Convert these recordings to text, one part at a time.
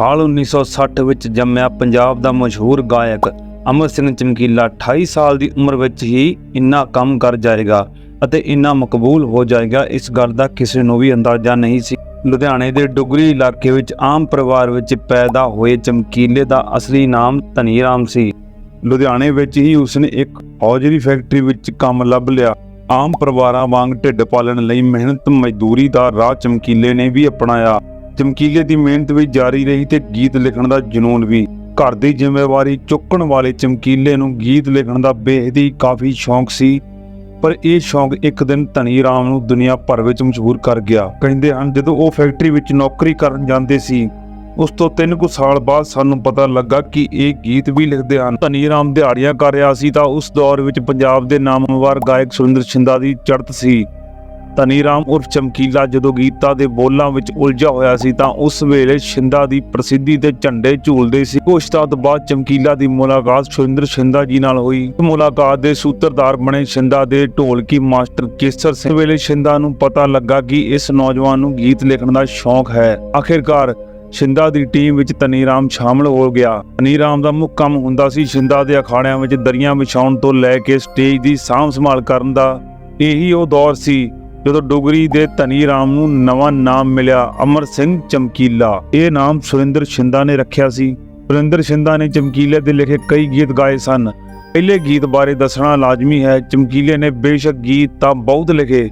ਸਾਲ 1960 ਵਿੱਚ ਜੰਮਿਆ ਪੰਜਾਬ ਦਾ ਮਸ਼ਹੂਰ ਗਾਇਕ ਅਮਰ ਸਿੰਘ ਚਮਕੀਲਾ 28 ਸਾਲ ਦੀ ਉਮਰ ਵਿੱਚ ਹੀ ਇੰਨਾ ਕੰਮ ਕਰ ਜਾਏਗਾ ਅਤੇ ਇੰਨਾ ਮਕਬੂਲ ਹੋ ਜਾਏਗਾ, ਇਸ ਗੱਲ ਦਾ ਕਿਸੇ ਨੂੰ ਵੀ ਅੰਦਾਜ਼ਾ ਨਹੀਂ ਸੀ। ਲੁਧਿਆਣੇ ਦੇ ਡੁਗਰੀ ਇਲਾਕੇ ਵਿੱਚ ਆਮ ਪਰਿਵਾਰ ਵਿੱਚ ਪੈਦਾ ਹੋਏ ਚਮਕੀਲੇ ਦਾ ਅਸਲੀ ਨਾਮ ਧਨੀਰਾਮ ਸੀ। ਲੁਧਿਆਣੇ ਵਿੱਚ ਹੀ ਉਸਨੇ ਇੱਕ ਹੌਜਰੀ ਫੈਕਟਰੀ ਵਿੱਚ ਕੰਮ ਲੱਭ ਲਿਆ। ਆਮ ਪਰਿਵਾਰਾਂ ਵਾਂਗ ਢਿੱਡ ਪਾਲਣ ਲਈ ਮਿਹਨਤ ਮਜ਼ਦੂਰੀ ਦਾ ਰਾਹ ਚਮਕੀਲੇ ਨੇ ਵੀ ਅਪਣਾਇਆ। ਚਮਕੀਲੇ ਦੀ ਮਿਹਨਤ ਵੀ ਜਾਰੀ ਰਹੀ ਤੇ ਗੀਤ ਲਿਖਣ ਦਾ ਜਨੂਨ ਵੀ। ਘਰ ਦੀ ਜ਼ਿੰਮੇਵਾਰੀ ਚੁੱਕਣ ਵਾਲੇ ਚਮਕੀਲੇ ਨੂੰ ਗੀਤ ਲਿਖਣ ਦਾ ਬੇਹਦੀ ਕਾਫੀ ਸ਼ੌਂਕ ਸੀ, ਪਰ ਇਹ ਸ਼ੌਂਕ ਇੱਕ ਦਿਨ ਧਨੀ ਰਾਮ ਨੂੰ ਦੁਨੀਆ ਭਰ ਵਿੱਚ ਮਸ਼ਹੂਰ ਕਰ ਗਿਆ। ਕਹਿੰਦੇ ਹਨ, ਜਦੋਂ ਉਹ ਫੈਕਟਰੀ ਵਿੱਚ ਨੌਕਰੀ ਕਰਨ ਜਾਂਦੇ ਸੀ, ਉਸ ਤੋਂ 3 ਕੁ ਸਾਲ ਬਾਅਦ ਸਾਨੂੰ ਪਤਾ ਲੱਗਾ ਕਿ ਇਹ ਗੀਤ ਵੀ ਲਿਖਦੇ ਹਨ। ਧਨੀ ਰਾਮ ਦਿਹਾੜੀਆਂ ਕਰ ਰਿਹਾ ਸੀ ਤਾਂ ਉਸ ਦੌਰ ਵਿੱਚ ਪੰਜਾਬ ਦੇ ਨਾਮਵਰ ਗਾਇਕ ਸੁਰਿੰਦਰ ਸ਼ਿੰਦਾ ਦੀ ਚੜ੍ਹਤ ਸੀ। ਧਨੀ ਰਾਮ ਉਰਫ ਚਮਕੀਲਾ ਜਦੋਂ ਗੀਤਾਂ ਦੇ ਬੋਲਾਂ ਵਿੱਚ ਉਲਝਾ ਹੋਇਆ ਸੀ ਤਾਂ ਉਸ ਵੇਲੇ ਸ਼ਿੰਦਾ ਦੀ ਪ੍ਰਸਿੱਧੀ ਦੇ ਝੰਡੇ ਝੂਲਦੇ ਸੀ। ਕੁਝ ਤੋਂ ਬਾਅਦ ਚਮਕੀਲਾ ਦੀ ਮੁਲਾਕਾਤ ਸੁਰਿੰਦਰ ਸ਼ਿੰਦਾ ਜੀ ਨਾਲ ਹੋਈ। ਮੁਲਾਕਾਤ ਦੇ ਸੂਤਰਧਾਰ ਬਣੇ ਸ਼ਿੰਦਾ ਦੇ ਢੋਲਕੀ ਮਾਸਟਰ ਕੇਸਰ ਸਿੰਘ। ਵੇਲੇ ਸ਼ਿੰਦਾ ਨੂੰ ਪਤਾ ਲੱਗਾ ਕਿ ਇਸ ਨੌਜਵਾਨ ਨੂੰ ਗੀਤ ਲਿਖਣ ਦਾ ਸ਼ੌਂਕ ਹੈ। ਆਖਿਰਕਾਰ ਸ਼ਿੰਦਾ ਦੀ ਟੀਮ ਵਿੱਚ ਤਨੀਰਾਮ ਸ਼ਾਮਲ ਹੋ ਗਿਆ। ਤਨੀਰਾਮ ਦਾ ਮੁੱਖ ਕੰਮ ਹੁੰਦਾ ਸੀ ਸ਼ਿੰਦਾ ਦੇ ਅਖਾੜਿਆਂ ਵਿੱਚ ਦਰੀਆਂ ਵਿਛਾਉਣ ਤੋਂ ਲੈ ਕੇ ਸਟੇਜ ਦੀ ਸਾਂਭ ਸੰਭਾਲ ਕਰਨ ਦਾ। ਇਹੀ ਉਹ ਦੌਰ ਸੀ ਜਦੋਂ ਡੋਗਰੀ ਦੇ ਧਨੀ ਰਾਮ ਨੂੰ ਨਵਾਂ ਨਾਮ ਮਿਲਿਆ, ਅਮਰ ਸਿੰਘ ਚਮਕੀਲਾ। ਇਹ ਨਾਮ ਸੁਰਿੰਦਰ ਸ਼ਿੰਦਾ ਨੇ ਰੱਖਿਆ ਸੀ। ਸੁਰਿੰਦਰ ਸ਼ਿੰਦਾ ਨੇ ਚਮਕੀਲੇ ਦੇ ਲਿਖੇ ਕਈ ਗੀਤ ਗਾਏ ਸਨ। ਪਹਿਲੇ ਗੀਤ ਬਾਰੇ ਦੱਸਣਾ ਲਾਜ਼ਮੀ ਹੈ, ਚਮਕੀਲੇ ਨੇ ਬੇਸ਼ੱਕ ਗੀਤ ਤਾਂ ਬਹੁਤ ਲਿਖੇ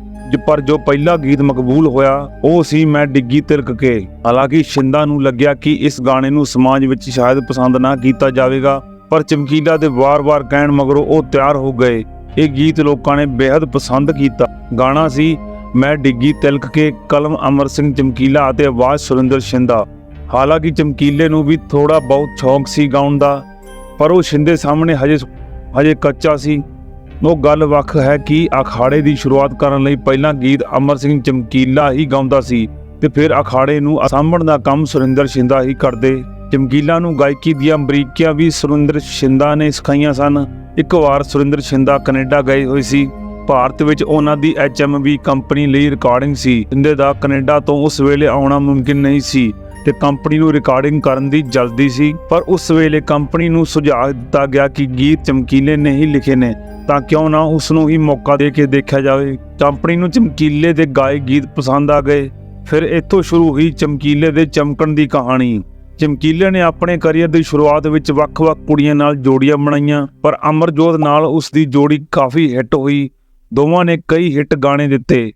ਪਰ ਜੋ ਪਹਿਲਾ ਗੀਤ ਮਕਬੂਲ ਹੋਇਆ, ਉਹ ਸੀ ਮੈਂ ਡਿੱਗੀ ਤਿਲਕ ਕੇ। ਹਾਲਾਂਕਿ ਸ਼ਿੰਦਾ ਨੂੰ ਲੱਗਿਆ ਕਿ ਇਸ ਗਾਣੇ ਨੂੰ ਸਮਾਜ ਵਿੱਚ ਸ਼ਾਇਦ ਪਸੰਦ ਨਾ ਕੀਤਾ ਜਾਵੇਗਾ, ਪਰ ਚਮਕੀਲਾ ਦੇ ਵਾਰ-ਵਾਰ ਕਹਿਣ ਮਗਰੋਂ ਉਹ ਤਿਆਰ ਹੋ ਗਏ। ਇਹ ਗੀਤ ਲੋਕਾਂ ਨੇ ਬੇहद ਪਸੰਦ ਕੀਤਾ। ਗਾਣਾ ਸੀ, ਮੈਂ ਡਿੱਗੀ ਤਿਲਕ ਕੇ ਕਲਮ ਅਮਰ ਸਿੰਘ ਚਮਕੀਲਾ ਅਤੇ ਆਵਾਜ਼ ਸੁਰਿੰਦਰ ਸ਼ਿੰਦਾ। ਹਾਲਾਂਕਿ ਚਮਕੀਲੇ ਨੂੰ ਵੀ ਥੋੜਾ ਬਹੁਤ ਸ਼ੌਂਕ ਸੀ ਗਾਉਣ ਦਾ, ਪਰ ਉਹ ਸ਼ਿੰਦੇ ਸਾਹਮਣੇ ਹਜੇ ਹਜੇ ਕੱਚਾ ਸੀ। ਉਹ ਗੱਲ ਵੱਖ ਹੈ ਕਿ ਅਖਾੜੇ ਦੀ ਸ਼ੁਰੂਆਤ ਕਰਨ ਲਈ ਪਹਿਲਾਂ ਗੀਤ ਅਮਰ ਸਿੰਘ ਚਮਕੀਲਾ ਹੀ ਗਾਉਂਦਾ ਸੀ ਤੇ ਫਿਰ ਅਖਾੜੇ ਨੂੰ ਸਾਂਭਣ ਦਾ ਕੰਮ ਸੁਰਿੰਦਰ ਸ਼ਿੰਦਾ ਹੀ ਕਰਦੇ। ਚਮਕੀਲਾ ਨੂੰ ਗਾਇਕੀ ਦੀਆਂ ਬਰੀਕੀਆਂ ਵੀ ਸੁਰਿੰਦਰ ਸ਼ਿੰਦਾ ਨੇ ਸਿਖਾਈਆਂ ਸਨ। ਇੱਕ ਵਾਰ ਸੁਰਿੰਦਰ ਸ਼ਿੰਦਾ ਕੈਨੇਡਾ ਗਏ ਹੋਏ ਸੀ। ਭਾਰਤ ਵਿੱਚ ਉਹਨਾਂ ਦੀ ਐਚਐਮਵੀ ਕੰਪਨੀ ਲਈ ਰਿਕਾਰਡਿੰਗ ਸੀ। ਸ਼ਿੰਦੇ ਦਾ ਕੈਨੇਡਾ ਤੋਂ ਉਸ ਵੇਲੇ ਆਉਣਾ ਮੁਮਕਿਨ ਨਹੀਂ ਸੀ ਤੇ ਕੰਪਨੀ ਨੂੰ ਰਿਕਾਰਡਿੰਗ ਕਰਨ ਦੀ ਜਲਦੀ ਸੀ। ਪਰ ਉਸ ਵੇਲੇ ਕੰਪਨੀ ਨੂੰ ਸੁਝਾਅ ਦਿੱਤਾ ਗਿਆ ਕਿ ਗੀਤ ਚਮਕੀਲੇ ਨਹੀਂ ਲਿਖੇ ਨੇ, ਤਾਂ ਕਿਉਂ ਨਾ ਉਸ ਨੂੰ ਹੀ ਮੌਕਾ ਦੇ ਕੇ ਦੇਖਿਆ ਜਾਵੇ। ਕੰਪਨੀ ਨੂੰ ਚਮਕੀਲੇ ਦੇ ਗਾਏ ਗੀਤ ਪਸੰਦ ਆ ਗਏ। ਫਿਰ ਇੱਥੋਂ ਸ਼ੁਰੂ ਹੋਈ ਚਮਕੀਲੇ ਦੇ ਚਮਕਣ ਦੀ ਕਹਾਣੀ। ਚਮਕੀਲੇ ਨੇ ਆਪਣੇ ਕੈਰੀਅਰ ਦੀ ਸ਼ੁਰੂਆਤ ਵਿੱਚ ਵੱਖ-ਵੱਖ ਕੁੜੀਆਂ ਨਾਲ ਜੋੜੀਆਂ ਬਣਾਈਆਂ, ਪਰ ਅਮਰਜੋਤ ਨਾਲ ਉਸ ਦੀ ਜੋੜੀ ਕਾਫੀ ਹਿੱਟ ਹੋਈ। ਦੋਵਾਂ ਨੇ ਕਈ ਹਿੱਟ ਗਾਣੇ ਦਿੱਤੇ।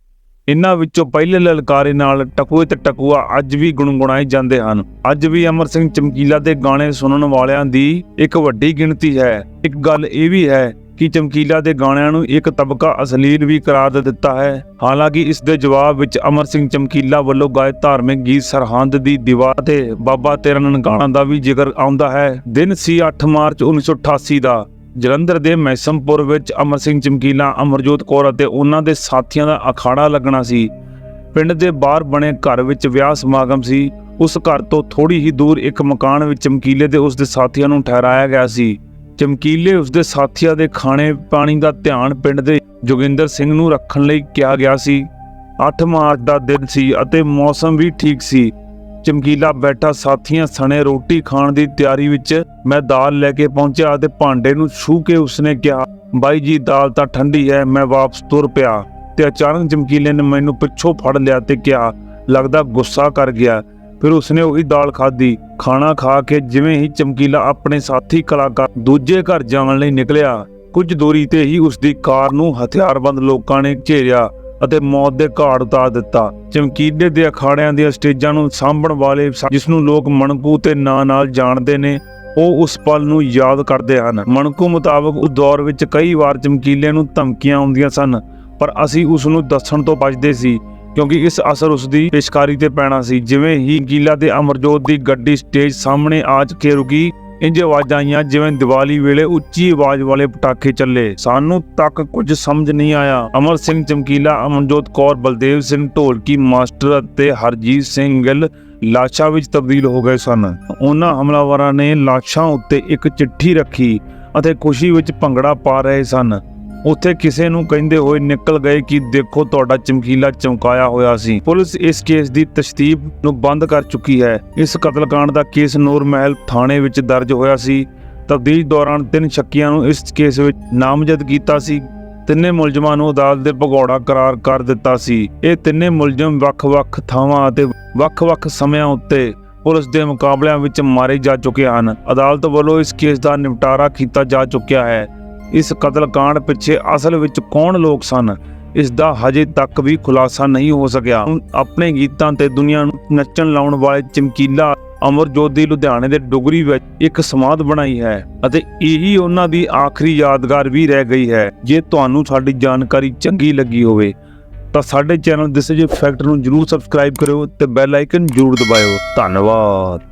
ਇਨ੍ਹਾਂ ਵਿੱਚੋਂ ਪਹਿਲੇ ਲਲਕਾਰੇ ਨਾਲ ਟਕੂਏ ਤੇ ਟਕੂਆ ਅੱਜ ਵੀ ਗੁਣਗੁਣਾਏ ਜਾਂਦੇ ਹਨ। ਅੱਜ ਵੀ ਅਮਰ ਸਿੰਘ ਚਮਕੀਲਾ ਦੇ ਗਾਣੇ ਸੁਣਨ ਵਾਲਿਆਂ ਦੀ ਇੱਕ ਵੱਡੀ ਗਿਣਤੀ ਹੈ। ਇੱਕ ਗੱਲ ਇਹ ਵੀ ਹੈ ਕਿ ਚਮਕੀਲਾ ਦੇ ਗਾਣਿਆਂ ਨੂੰ ਇੱਕ ਤਬਕਾ ਅਸਲੀਲ ਵੀ ਕਰਾਰ ਦਿੱਤਾ ਹੈ। ਹਾਲਾਂਕਿ ਇਸ ਦੇ ਜਵਾਬ ਵਿੱਚ ਅਮਰ ਸਿੰਘ ਚਮਕੀਲਾ ਵੱਲੋਂ ਗਾਏ ਧਾਰਮਿਕ ਗੀਤ ਸਰਹੰਦ ਦੀ ਦੀਵਾਰ ਤੇ ਬਾਬਾ ਤੇਰਾ ਨਨਕਾਣਾ ਦਾ ਵੀ ਜ਼ਿਕਰ ਆਉਂਦਾ ਹੈ। ਦਿਨ ਸੀ 8 ਮਾਰਚ 1988 ਦਾ ਜਲੰਧਰ ਦੇ ਮੈਸਮਪੁਰ ਵਿੱਚ ਅਮਰ ਸਿੰਘ ਚਮਕੀਲਾ, ਅਮਰਜੋਤ ਕੌਰ ਅਤੇ ਉਹਨਾਂ ਦੇ ਸਾਥੀਆਂ ਦਾ ਅਖਾੜਾ ਲੱਗਣਾ ਸੀ। ਪਿੰਡ ਦੇ ਬਾਹਰ ਬਣੇ ਘਰ ਵਿੱਚ ਵਿਆਹ ਸਮਾਗਮ ਸੀ। ਉਸ ਘਰ ਤੋਂ ਥੋੜੀ ਹੀ ਦੂਰ ਇੱਕ ਮਕਾਨ ਵਿੱਚ ਚਮਕੀਲੇ ਦੇ ਉਸ ਦੇ ਸਾਥੀਆਂ ਨੂੰ ਠਹਿਰਾਇਆ ਗਿਆ ਸੀ। ਚਮਕੀਲੇ ਉਸਦੇ ਸਾਥੀਆਂ ਦੇ ਖਾਣੇ ਪਾਣੀ ਦਾ ਧਿਆਨ ਪਿੰਡ ਦੇ ਜੋਗਿੰਦਰ ਸਿੰਘ ਨੂੰ ਰੱਖਣ ਲਈ ਕਿਹਾ ਗਿਆ ਸੀ। 8 ਮਾਰਚ ਦਾ ਦਿਨ ਸੀ ਅਤੇ ਮੌਸਮ ਵੀ ਠੀਕ ਸੀ। ਚਮਕੀਲਾ ਬੈਠਾ ਸਾਥੀਆਂ ਸਣੇ ਰੋਟੀ ਖਾਣ ਦੀ ਤਿਆਰੀ ਵਿੱਚ ਮੈਂ ਦਾਲ ਲੈ ਕੇ ਪਹੁੰਚਿਆ ਤੇ ਭਾਂਡੇ ਨੂੰ ਛੂ ਕੇ ਉਸਨੇ ਕਿਹਾ, ਬਾਈ ਜੀ, ਦਾਲ ਤਾਂ ਠੰਡੀ ਹੈ, ਮੈਂ ਵਾਪਸ ਤੁਰ ਪਿਆ। ਤੇ ਅਚਾਨਕ ਚਮਕੀਲੇ ਨੇ ਮੈਨੂੰ ਪਿੱਛੋਂ ਫੜ ਲਿਆ ਤੇ ਕਿਹਾ, ਲੱਗਦਾ ਗੁੱਸਾ ਕਰ ਗਿਆ। ਫਿਰ ਉਸਨੇ ਉਹੀ ਦਾਲ ਖਾਧੀ। ਖਾਣਾ ਖਾ ਕੇ ਜਿਵੇਂ ਹੀ ਚਮਕੀਲਾ ਆਪਣੇ ਸਾਥੀ ਕਲਾਕਾਰ ਦੂਜੇ ਘਰ ਜਾਣ ਲਈ ਨਿਕਲਿਆ, ਕੁਝ ਦੂਰੀ ਤੇ ਹੀ ਉਸ ਦੀ ਕਾਰ ਨੂੰ ਹਥਿਆਰਬੰਦ ਲੋਕਾਂ ਨੇ ਘੇਰਿਆ ਅਤੇ ਮੌਤ ਦੇ ਘਾਟ ਉਤਾਰ ਦਿੱਤਾ। ਚਮਕੀਲੇ ਦੇ ਅਖਾੜਿਆਂ ਦੀਆਂ ਸਟੇਜਾਂ ਨੂੰ ਸਾਂਭਣ ਵਾਲੇ ਜਿਸ ਨੂੰ ਲੋਕ ਮਣਕੂ ਤੇ ਨਾਂ ਨਾਲ ਜਾਣਦੇ ਨੇ, ਉਹ ਉਸ ਪਲ ਨੂੰ ਯਾਦ ਕਰਦੇ ਹਨ। ਮਣਕੂ ਮੁਤਾਬਕ ਉਸ ਦੌਰ ਵਿੱਚ ਕਈ ਵਾਰ ਚਮਕੀਲੇ ਨੂੰ ਧਮਕੀਆਂ ਆਉਂਦੀਆਂ ਸਨ, ਪਰ ਅਸੀਂ ਉਸ ਨੂੰ ਦੱਸਣ ਤੋਂ ਬਚਦੇ ਸੀ। ਕਿਉਂਕਿ ਇਸ ਅਸਰ ਉਸ ਦੀ ਪੇਸ਼ਕਾਰੀ ਤੇ ਪੈਣਾ ਸੀ। ਜਿਵੇਂ ਹੀ ਕੀਲਾ ਤੇ ਅਮਰਜੋਤ ਦੀ ਗੱਡੀ ਸਟੇਜ ਸਾਹਮਣੇ ਆ ਕੇ ਰੁਕੀ ਇੰਜ ਆਵਾਜ਼ਾਂ ਆਈਆਂ, ਜਿਵੇਂ ਦੀਵਾਲੀ ਵੇਲੇ ਉੱਚੀ ਆਵਾਜ਼ ਵਾਲੇ ਪਟਾਕੇ ਚੱਲੇ। ਸਾਨੂੰ ਤੱਕ ਕੁਝ ਸਮਝ ਨਹੀਂ ਆਇਆ। ਅਮਰ ਸਿੰਘ, ਚਮਕੀਲਾ ਅਮਨਜੋਤ ਕੌਰ, ਬਲਦੇਵ ਸਿੰਘ ਢੋਲਕੀ, ਮਾਸਟਰ ਅਤੇ ਹਰਜੀਤ ਸਿੰਘ ਗਿੱਲ ਲਾਸ਼ਾਂ ਵਿੱਚ ਤਬਦੀਲ ਹੋ ਗਏ ਸਨ। ਉਹਨਾਂ ਹਮਲਾਵਰਾਂ ਨੇ ਲਾਸ਼ਾਂ ਉੱਤੇ ਇੱਕ ਚਿੱਠੀ ਰੱਖੀ ਅਤੇ ਖੁਸ਼ੀ ਵਿੱਚ ਭੰਗੜਾ ਪਾ ਰਹੇ ਸਨ। ਉੱਥੇ ਕਿਸੇ ਨੂੰ ਕਹਿੰਦੇ ਹੋਏ ਨਿਕਲ ਗਏ ਕਿ ਦੇਖੋ ਤੁਹਾਡਾ ਚਮਕੀਲਾ ਚਮਕਾਇਆ ਹੋਇਆ ਸੀ। ਪੁਲਿਸ ਇਸ ਕੇਸ ਦੀ ਤਸ਼ਦੀਬ ਨੂੰ ਬੰਦ ਕਰ ਚੁੱਕੀ ਹੈ। ਇਸ ਕਤਲकांड ਦਾ ਕੇਸ ਨੂਰ ਮਹਿਲ ਥਾਣੇ ਵਿੱਚ ਦਰਜ ਹੋਇਆ ਸੀ। ਤਬਦੀਲ ਦੌਰਾਨ ਤਿੰਨ ਸ਼ੱਕੀਆਂ ਨੂੰ ਇਸ ਕੇਸ ਵਿੱਚ ਨਾਮਜ਼ਦ ਕੀਤਾ ਸੀ। ਤਿੰਨੇ ਮੁਲਜ਼ਮਾਂ ਨੂੰ ਅਦਾਲਤ ਦੇ ਭਗੌੜਾ ਕਰਾਰ ਕਰ ਦਿੱਤਾ ਸੀ। ਇਹ ਤਿੰਨੇ ਮੁਲਜ਼ਮ ਵੱਖ-ਵੱਖ ਥਾਵਾਂ ਅਤੇ ਵੱਖ-ਵੱਖ ਸਮਿਆਂ ਉੱਤੇ ਪੁਲਿਸ ਦੇ ਮੁਕਾਬਲਿਆਂ ਵਿੱਚ ਮਾਰੇ ਜਾ ਚੁੱਕੇ ਹਨ। ਅਦਾਲਤ ਵੱਲੋਂ ਇਸ ਕੇਸ ਦਾ ਨਿਪਟਾਰਾ ਕੀਤਾ ਜਾ ਚੁੱਕਿਆ ਹੈ। ਇਸ ਕਤਲकांड ਪਿੱਛੇ ਅਸਲ ਵਿੱਚ ਕੌਣ ਲੋਕ ਸਨ? ਇਸ ਦਾ ਹਜੇ ਤੱਕ ਵੀ ਖੁਲਾਸਾ ਨਹੀਂ ਹੋ ਸਕਿਆ। ਆਪਣੇ ਗੀਤਾਂ ਤੇ ਦੁਨੀਆ ਨੂੰ ਨੱਚਣ ਲਾਉਣ ਵਾਲੇ ਚਮਕੀਲਾ ਅਮਰਜੋਤ ਦੀ ਲੁਧਿਆਣੇ ਦੇ ਡੁਗਰੀ ਵਿੱਚ ਇੱਕ ਸਮਾਧ ਬਣਾਈ ਹੈ ਅਤੇ ਇਹੀ ਉਹਨਾਂ ਦੀ ਆਖਰੀ ਯਾਦਗਾਰ ਵੀ ਰਹਿ ਗਈ ਹੈ। ਜੇ ਤੁਹਾਨੂੰ ਸਾਡੀ ਜਾਣਕਾਰੀ ਚੰਗੀ ਲੱਗੀ ਹੋਵੇ, ਤਾਂ ਸਾਡੇ ਚੈਨਲ ਦਿਸ ਇਜ਼ ਫੈਕਟ ਨੂੰ ਜਰੂਰ ਸਬਸਕ੍ਰਾਈਬ ਕਰਿਓ ਤੇ ਬੈਲ ਆਈਕਨ ਜਰੂਰ ਦਬਾਇਓ। ਧੰਨਵਾਦ।